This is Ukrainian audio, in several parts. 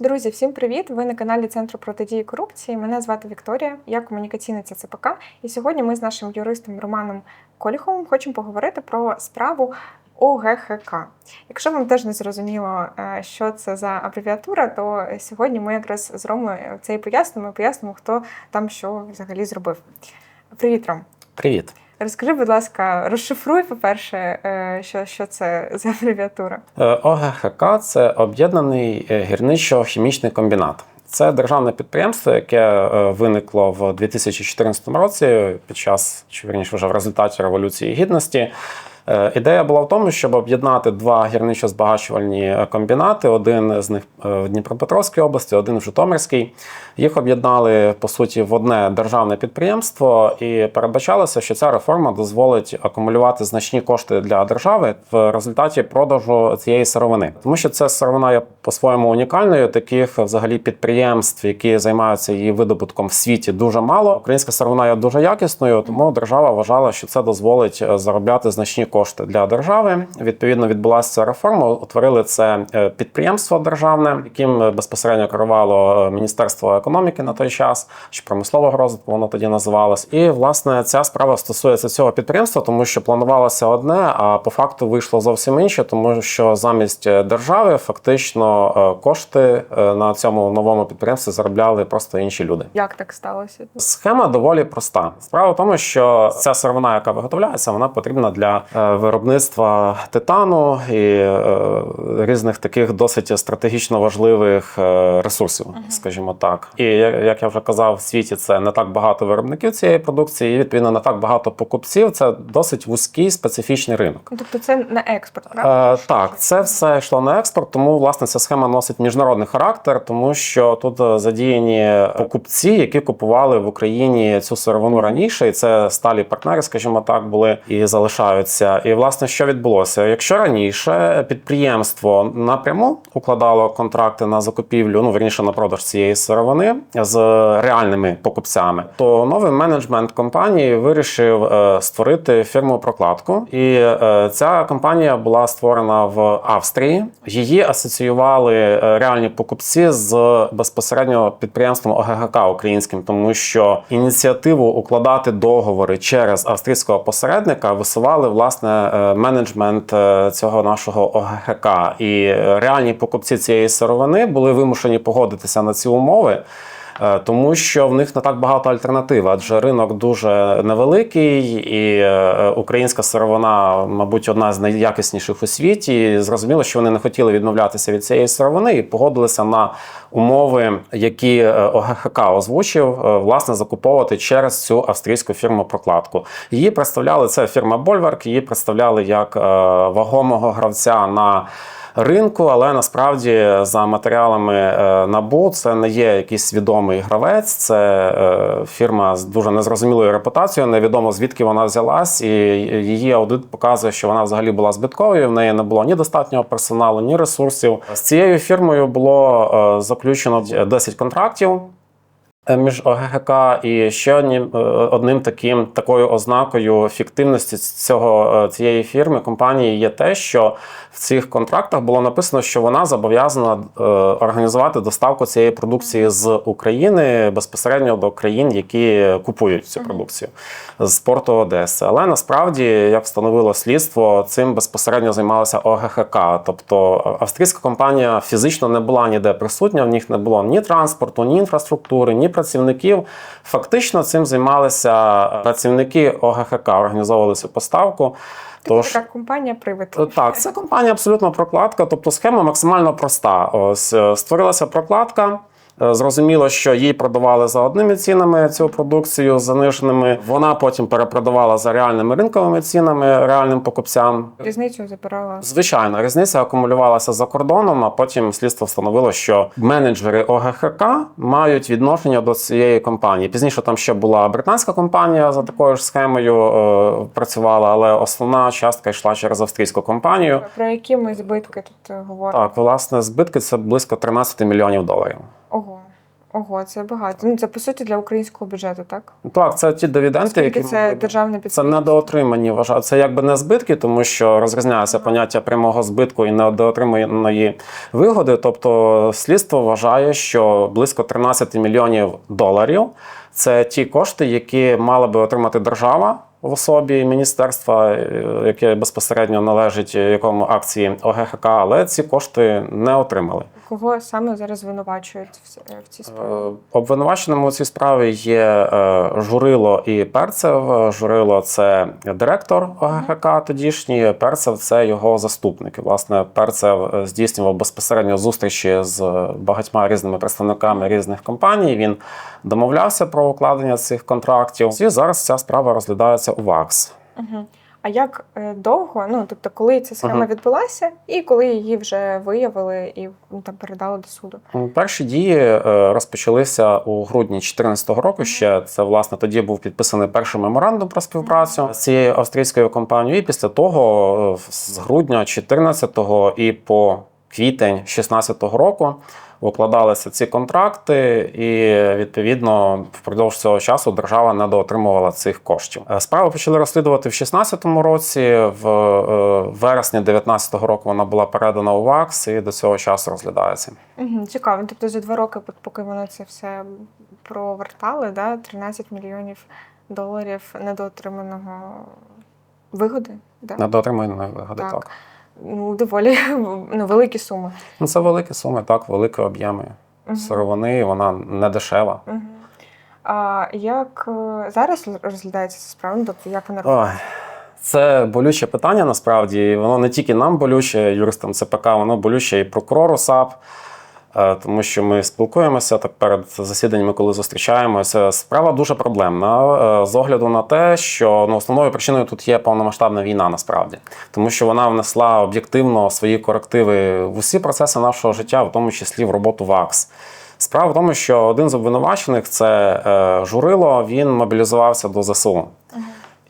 Друзі, всім привіт! Ви на каналі Центру протидії корупції. Мене звати Вікторія, я комунікаційниця ЦПК. І сьогодні ми з нашим юристом Романом Коліховим хочемо поговорити про справу ОГХК. Якщо вам теж не зрозуміло, е, що це за абревіатура, то сьогодні ми якраз з Ромою це і пояснимо, і пояснимо, хто там що взагалі зробив. Привіт, Ром! Привіт. Розкажи, будь ласка, розшифруй, по-перше, е, що, що це за абревіатура. Е, ОГХК це об'єднаний е, гірничо-хімічний комбінат. Це державне підприємство, яке виникло в 2014 році під час, чи верніше вже в результаті Революції Гідності. Е, Ідея була в тому, щоб об'єднати два гірничо-збагачувальні комбінати. Один з них е, в Дніпропетровській області, один в Житомирській. Їх об'єднали по суті в одне державне підприємство, і передбачалося, що ця реформа дозволить акумулювати значні кошти для держави в результаті продажу цієї сировини, тому що ця сировина є по-своєму унікальною. Таких взагалі підприємств, які займаються її видобутком в світі, дуже мало. Українська сировина є дуже якісною, тому держава вважала, що це дозволить е, заробляти значні кошти для держави. Відповідно, відбулася ця реформа. Утворили це е, підприємство державне, яким е, безпосередньо керувало е, Міністерство економіки на той час, чи промислового розвитку воно тоді називалось. І власне ця справа стосується цього підприємства, тому що планувалося одне, а по факту вийшло зовсім інше, тому що замість держави фактично кошти на цьому новому підприємстві заробляли просто інші люди. Як так сталося? Схема доволі проста. Справа в тому, що ця сировина, яка виготовляється, вона потрібна для виробництва титану і е, різних таких досить стратегічно важливих е, ресурсів, скажімо так. І як я вже казав, в світі це не так багато виробників цієї продукції, і відповідно не так багато покупців. Це досить вузький специфічний ринок. Тобто це на експорт, правда? Е, так, це все йшло на експорт, тому власне ця схема носить міжнародний характер, тому що тут задіяні покупці, які купували в Україні цю сировину раніше, і це сталі партнери, скажімо так, були і залишаються. І власне, що відбулося? Якщо раніше підприємство напряму укладало контракти на закупівлю, ну верніше на продаж цієї сировини з реальними покупцями, то новий менеджмент компанії вирішив е, створити фірму прокладку, і е, ця компанія була створена в Австрії. Її асоціювали е, реальні покупці з безпосередньо підприємством ОГГК українським, тому що ініціативу укладати договори через австрійського посередника висували власне е, менеджмент е, цього нашого ОГХК І е, реальні покупці цієї сировини були вимушені погодитися на ці умови. Е, Тому що в них не так багато альтернатив, адже ринок дуже невеликий, і е, українська сировина, мабуть, одна з найякісніших у світі. І Зрозуміло, що вони не хотіли відмовлятися від цієї сировини і погодилися на умови, які е, ОГХК озвучив, власне, закуповувати через цю австрійську фірму прокладку. Її представляли це фірма Больварк, її представляли як вагомого гравця на ринку, але насправді за матеріалами е, НАБУ це не є якийсь відомий гравець. Це е, фірма з дуже незрозумілою репутацією. Невідомо звідки вона взялась, і її аудит показує, що вона взагалі була збитковою. В неї не було ні достатнього персоналу, ні ресурсів. З цією фірмою було е, заключено 10 контрактів. Е, Між ОГГК і ще одним, е, одним таким такою ознакою фіктивності цього е, цієї фірми компанії є те, що в цих контрактах було написано, що вона зобов'язана організувати доставку цієї продукції з України безпосередньо до країн, які купують цю продукцію з порту Одеси. Але насправді, як встановило слідство, цим безпосередньо займалася ОГХК. Тобто австрійська компанія фізично не була ніде присутня, в них не було ні транспорту, ні інфраструктури, ні працівників. Фактично цим займалися працівники ОГХК, організовували цю поставку. Тож Така компанія привид. так, це компанія абсолютно прокладка, тобто схема максимально проста. Ось е, створилася прокладка. Е, Зрозуміло, що їй продавали за одними цінами цю продукцію заниженими. Вона потім перепродавала за реальними ринковими цінами реальним покупцям. Різницю забирала. Звичайно, різниця акумулювалася за кордоном, а потім слідство встановило, що менеджери ОГХК мають відношення до цієї компанії. Пізніше там ще була британська компанія за такою ж схемою е, працювала, але основна частка йшла через австрійську компанію. Про які ми збитки тут е, говоримо? Так, власне, збитки це близько 13 мільйонів доларів. Ого. Це багато. Ну це по суті для українського бюджету, так? Так, це ті дивіденди, Оскільки які це державне Це недоотримані вважаю. Це якби не збитки, тому що розрізняється поняття прямого збитку і недоотриманої вигоди. Тобто слідство вважає, що близько 13 мільйонів доларів це ті кошти, які мала би отримати держава в особі міністерства, е, яке безпосередньо належить якому акції ОГХК, але ці кошти не отримали. Кого саме зараз звинувачують в, цій справі? Е, Обвинуваченими у цій справі є е, Журило і Перцев. Журило це директор ОГХК тодішній, Перцев це його заступник. Власне, Перцев е, здійснював безпосередньо зустрічі з багатьма різними представниками різних компаній. Він домовлявся про укладення цих контрактів. І зараз ця справа розглядається у ВАКС. Угу. А як е, довго, ну тобто, коли ця схема Мгм. відбулася, і коли її вже виявили і ну, там передали до суду? Перші дії е, розпочалися у грудні 2014 року. Ще це власне тоді був підписаний перший меморандум про співпрацю з цією австрійською компанією. І після того, е, з грудня 2014 і по квітень 2016 року. Укладалися ці контракти, і відповідно впродовж цього часу держава не доотримувала цих коштів. Е, Справу почали розслідувати в 2016 році. В е, вересні 2019 року вона була передана у ВАКС і до цього часу розглядається. Угу. Цікаво. Тобто за два роки, поки вони це все провертали, да, 13 мільйонів доларів недоотриманого вигоди. Да? Недоотриманої вигоди. Так. Так. Ну, доволі ну, великі суми. Ну це великі суми, так, великі об'єми Мгм. сировини, вона не дешева. Угу. А як е, зараз розглядається ця справа? Ну, тобто, як вона робиться? це болюче питання насправді. Воно не тільки нам болюче, юристам ЦПК, воно болюче і прокурору САП. Е, Тому що ми спілкуємося так перед засіданнями, коли зустрічаємося. Справа дуже проблемна е, з огляду на те, що ну, основною причиною тут є повномасштабна війна, насправді, тому що вона внесла об'єктивно свої корективи в усі процеси нашого життя, в тому числі в роботу ВАКС. Справа в тому, що один з обвинувачених це е, Журило, він мобілізувався до ЗСУ.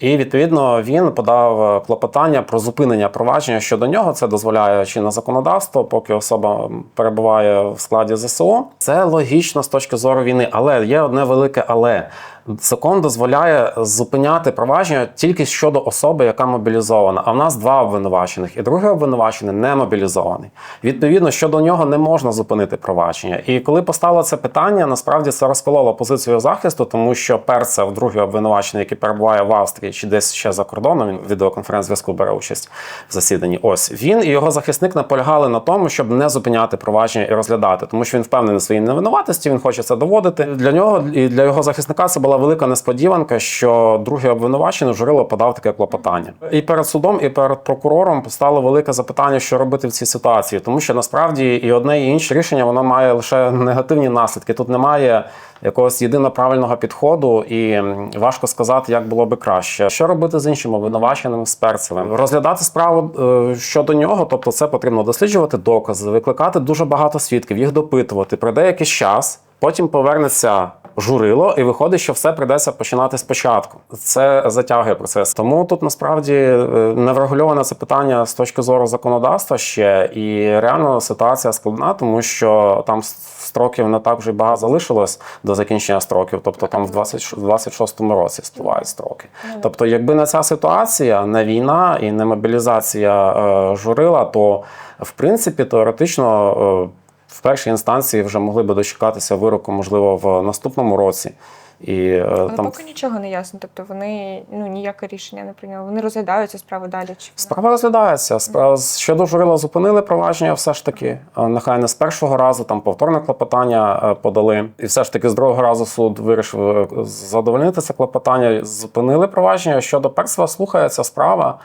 І відповідно він подав е, клопотання про зупинення провадження щодо нього. Це дозволяє чинне законодавство, поки особа перебуває в складі ЗСУ. Це логічно з точки зору війни, але є одне велике але. Закон дозволяє зупиняти провадження тільки щодо особи, яка мобілізована. А в нас два обвинувачених, і другий обвинувачений не мобілізований. Відповідно, щодо нього не можна зупинити провадження. І коли постало це питання, насправді це розкололо позицію захисту, тому що Перцев, другий обвинувачений, який перебуває в Австрії чи десь ще за кордоном, він відеоконференц-зв'язку бере участь в засіданні. Ось він і його захисник наполягали на тому, щоб не зупиняти провадження і розглядати, тому що він впевнений в своїй невинуватості, він хоче це доводити. Для нього і для його захисника це була велика несподіванка, що другий обвинувачений Журило подав таке клопотання. І перед судом, і перед прокурором постало велике запитання, що робити в цій ситуації, тому що насправді і одне і інше рішення воно має лише негативні наслідки. Тут немає якогось єдино правильного підходу, і важко сказати, як було би краще. Що робити з іншим обвинуваченим з перцевим? Розглядати справу е, щодо нього, тобто це потрібно досліджувати докази, викликати дуже багато свідків, їх допитувати. Пройде якийсь час, потім повернеться. Журило, і виходить, що все придеться починати спочатку. Це затягує процес. Тому тут насправді е, не врегульоване це питання з точки зору законодавства ще, і реально ситуація складна, тому що там строків не так вже багато залишилось до закінчення строків. Тобто там в 20 в 26-му році спливають строки. Тобто, якби не ця ситуація, не війна і не мобілізація е, журила, то в принципі теоретично. В першій інстанції вже могли би дочекатися вироку, можливо, в наступному році. І е, Але там поки нічого не ясно. Тобто вони ну ніяке рішення не прийняли. Вони розглядаються справи далі. Чи справа розглядається. Справа щодо журила зупинили провадження, все ж таки. Е, Нехай не з першого разу, там повторне клопотання е, подали. І все ж таки з другого разу суд вирішив задовольнити це клопотання. Зупинили провадження. Щодо першого слухається справа.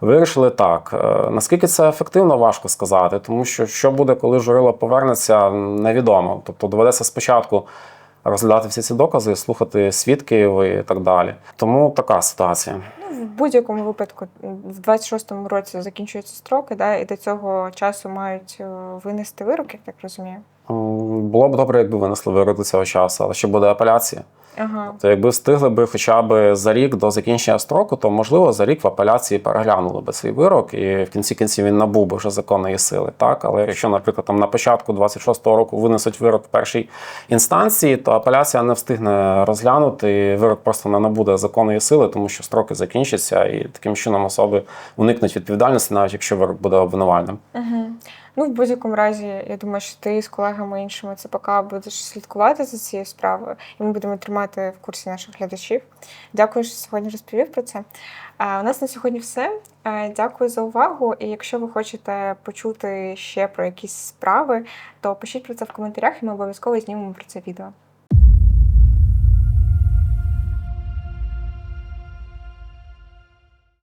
Вирішили так. Е, Наскільки це ефективно, важко сказати, тому що що буде, коли журило повернеться, невідомо. Тобто доведеться спочатку розглядати всі ці докази, слухати свідків і так далі. Тому така ситуація. Ну, в будь-якому випадку в 26-му році закінчуються строки, да, і до цього часу мають е, винести вирок, я так розумію. Було б добре, якби винесли вирок до цього часу, але ще буде апеляція. Ага. То якби встигли би хоча б за рік до закінчення строку, то можливо за рік в апеляції переглянули би цей вирок, і в кінці кінців він набув би вже законної сили. Так, але якщо, наприклад, там на початку 26-го року винесуть вирок в першій інстанції, то апеляція не встигне розглянути. і Вирок просто не набуде законної сили, тому що строки закінчаться, і таким чином особи уникнуть відповідальності, навіть якщо вирок буде обвинувальним. Угу. Ну, в будь-якому разі, я думаю, що ти з колегами іншими ЦПК будеш слідкувати за цією справою, і ми будемо тримати в курсі наших глядачів. Дякую, що сьогодні розповів про це. А, у нас на сьогодні все. Дякую за увагу. І якщо ви хочете почути ще про якісь справи, то пишіть про це в коментарях, і ми обов'язково знімемо про це відео.